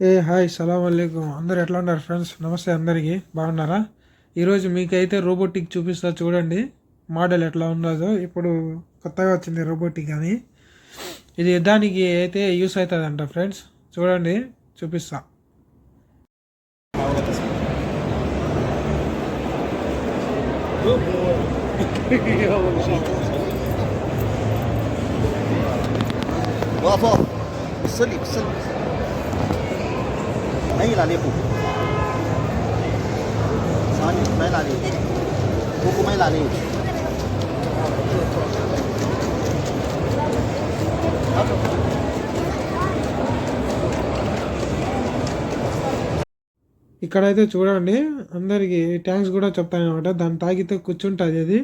ఏ hi సలాం అలైకుం అందరు ఎట్లా ఉన్నారు ఫ్రెండ్స్ నమస్తే అందరికీ బాగున్నారా ఈరోజు మీకైతే రోబోటిక్ చూపిస్తా చూడండి మోడల్ ఎట్లా ఉన్నదో ఇప్పుడు కొత్తగా వచ్చింది రోబోటిక్ అని ఇది దానికి అయితే యూస్ అవుతుందంట ఫ్రెండ్స్ చూడండి చూపిస్తా واقف واقف بص नहीं ला ले कुकू नहीं ला ले मैं ला ले ఇక్కడైతే చూడండి అందరికీ ట్యాంక్స్ కూడా చెప్తాయన్నమాట దాన్ని తాగితే కూర్చుంటుంది అది.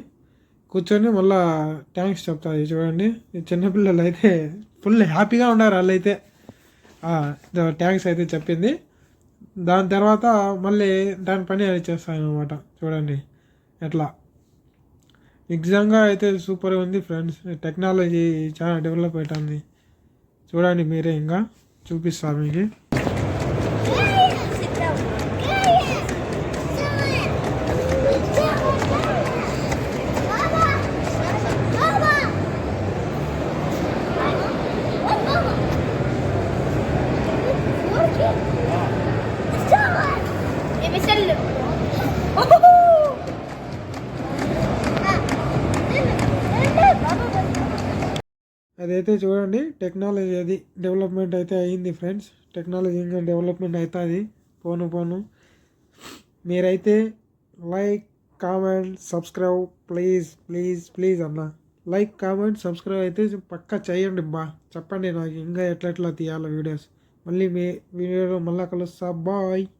కూర్చొని మళ్ళా ట్యాంక్స్ చెప్తాయి చూడండి. చిన్నపిల్లలు అయితే ఫుల్ హ్యాపీగా ఉన్నారు వాళ్ళైతే. ట్యాంక్స్ అయితే చెప్పింది. దాని తర్వాత మళ్ళీ దాని పని అది చేస్తాను అనమాట చూడండి. ఎట్లా? నిజంగా అయితే సూపర్ ఉంది ఫ్రెండ్స్ టెక్నాలజీ చాలా డెవలప్ అవుతుంది. చూడండి మీరే ఇంకా చూపిస్తాను మీకు. అదైతే చూడండి టెక్నాలజీ అది డెవలప్మెంట్ అయితే అయ్యింది ఫ్రెండ్స్. టెక్నాలజీ ఇంకా డెవలప్మెంట్ అవుతుంది పోను పోను. మీరైతే like comment subscribe please please please అన్న. లైక్ కామెంట్ సబ్స్క్రైబ్ అయితే పక్కా చేయండి బా. చెప్పండి నాకు ఇంకా ఎట్లా ఎట్లా తీయాలి వీడియోస్. మళ్ళీ మీ వీడియోలో మళ్ళీ కలుస్తా. బాయ్.